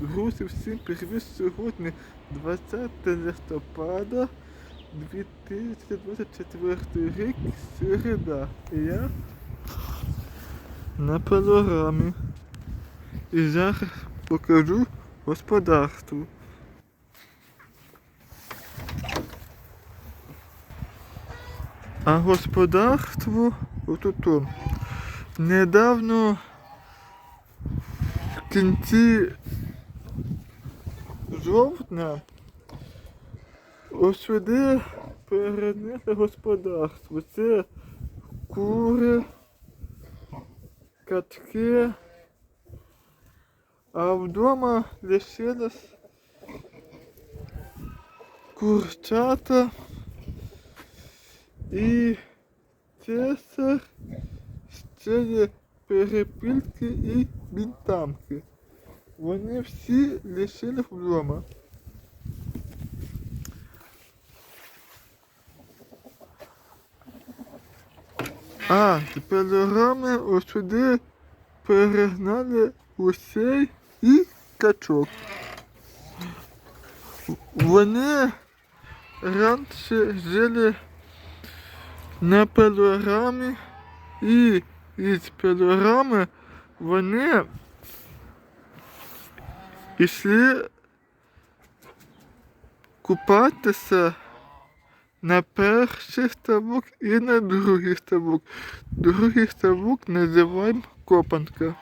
Друзі, всім привіт! Сьогодні 20 листопада 2024 рік, середа. І я на пилорамі. І зараз покажу господарство. А господарство отут. Недавно в кінці жовтня ось сюди перенесли господарство. Це кури, качки, а вдома лишилось курчата і цесар, ще є перепілки і бінтамки. Вони всі лишили вдома. А, пилорами ось сюди перегнали гусей і качок. Вони раніше жили на пилорамі і із пилорами вони пішли купатися на перший ставок і на другий ставок. Другий ставок називаємо копанка.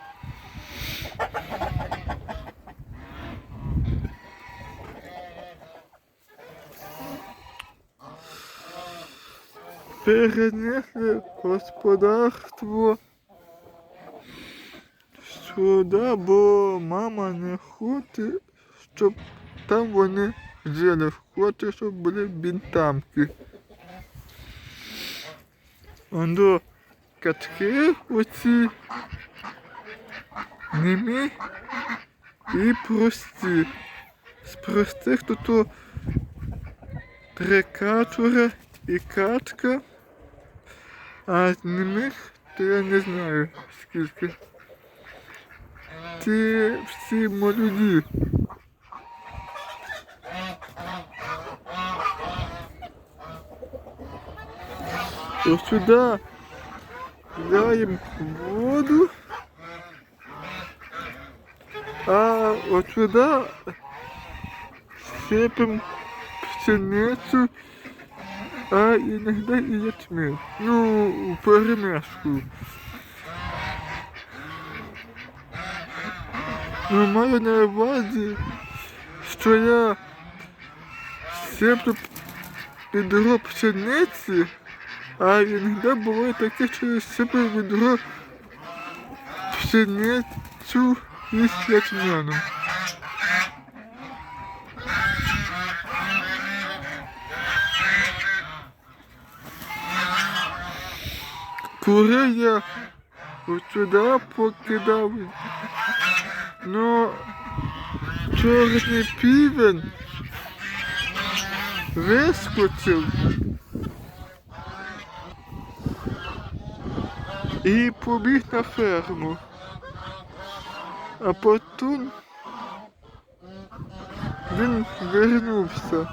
Перенесли господарство сюди, бо мама не хоче, щоб там вони жили. Хоче, щоб були бінтамки. Ондо качки оці німі і прості. З простих то то три качури і качка, а з німих то я не знаю скільки. Ті всі молоді. Ось сюди. Даємо воду, а от сюди. Сипемо пшеницю, а іноді і ячмінь. Ну, перемешку. Ну, маю на увазі, що я сиплю відро пшениці, а іноді буває таке, що сиплю відро пшеницю із ячменем. Кури я сюди покидав. Ну, чорний півень вискочив і побіг на ферму. А потім він вернувся.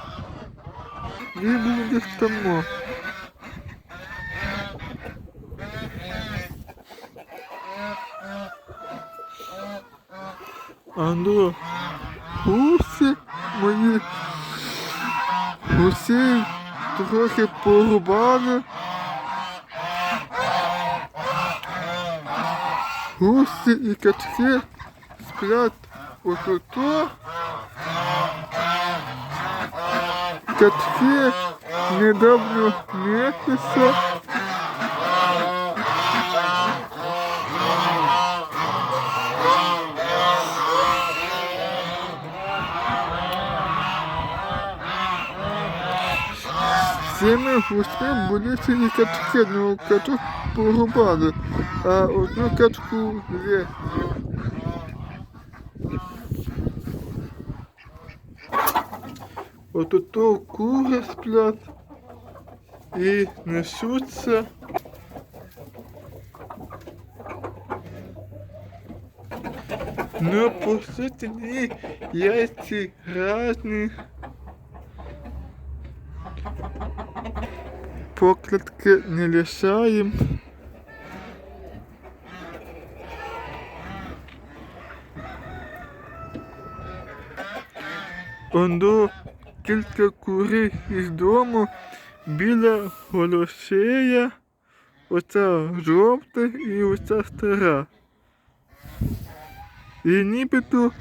Він був десь там. Андо, гуси мої гусей трохи порубали. Гуси і качки сплять отуто. Качки недавно м'ятися. Цими гусьми були ці качки, ну качок порубали, а одну качку є. От ото кури сплять і несуться. Ну, по суті, ні, яйці різні. Покладки не лишаємо. Ондо кілька курей із дому, біля голошея, оця жовта і оця стара. І нібито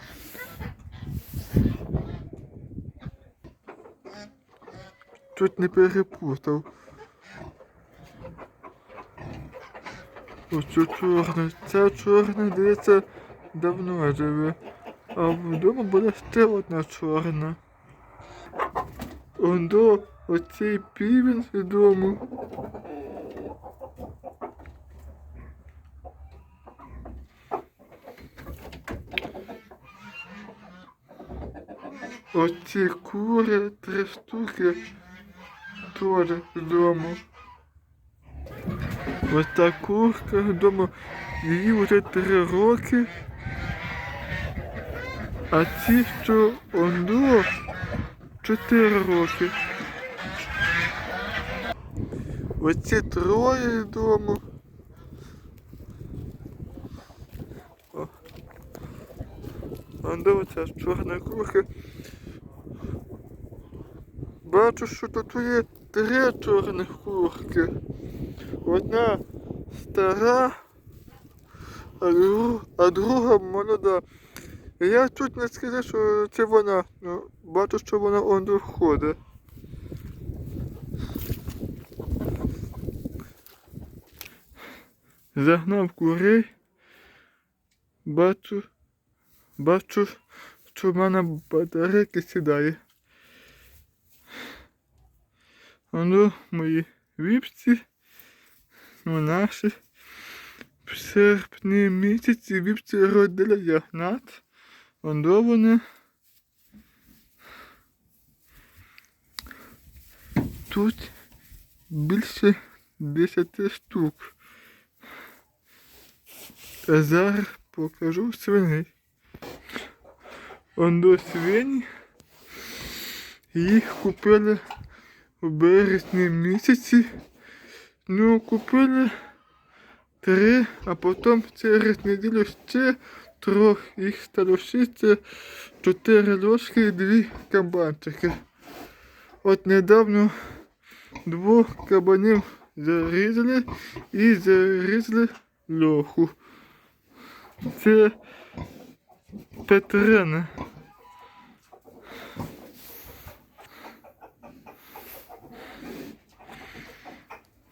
чуть не перепутав. Оцю чорну. Ця чорна, дивиться, давно живе. А вдома буде ще одна чорна. Ондо оцей півень з дому. Оці кури три штуки теж з дому. Ось та курка вдома, їй вже три роки. А ці, що ондо, чотири роки. Оці троє вдома. Ондо оця ж чорна курка. Бачу, що тут є три чорних курки. Одна стара, а друга молода. Я чуть не сказав, що це вона. Ну, бачу, що вона он входить. Загнав курей. Бачу, бачу, що в мене батарейки сідає. Воно мої віпці, ну наші. В серпні місяці віпці родили ягнат. Воно вони. Тут більше 10 штук. А зараз покажу свиней. Ондо свині. Їх купили у березні місяці. Ну, купили три, а потім через неділю ще трохи їх це чотири ложки і дві кабанчики. От недавно двох кабанів зарізали і зарізали льоху. Це Петрина.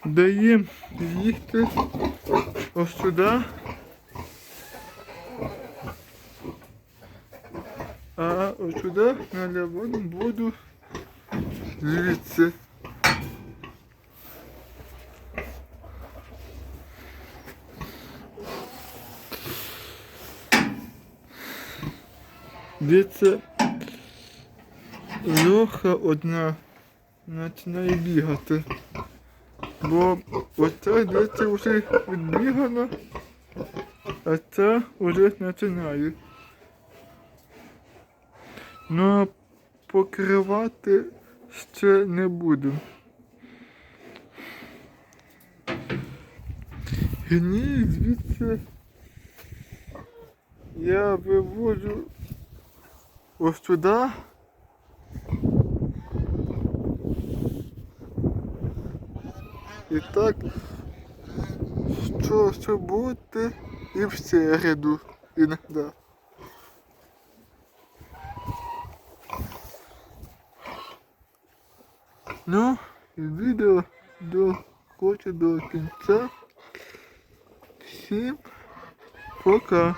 Даємо їсти ось сюди. Ось сюди наливаємо воду звідси. Дивіться, льоха одна починає бігати. Бо оця десь вже відбігана, а ця вже починає. Ну покривати ще не буду. Гній звідси я вивожу ось сюди. І так, що, бути і в середу іноді. Ну, відео доходить до кінця. Всім пока.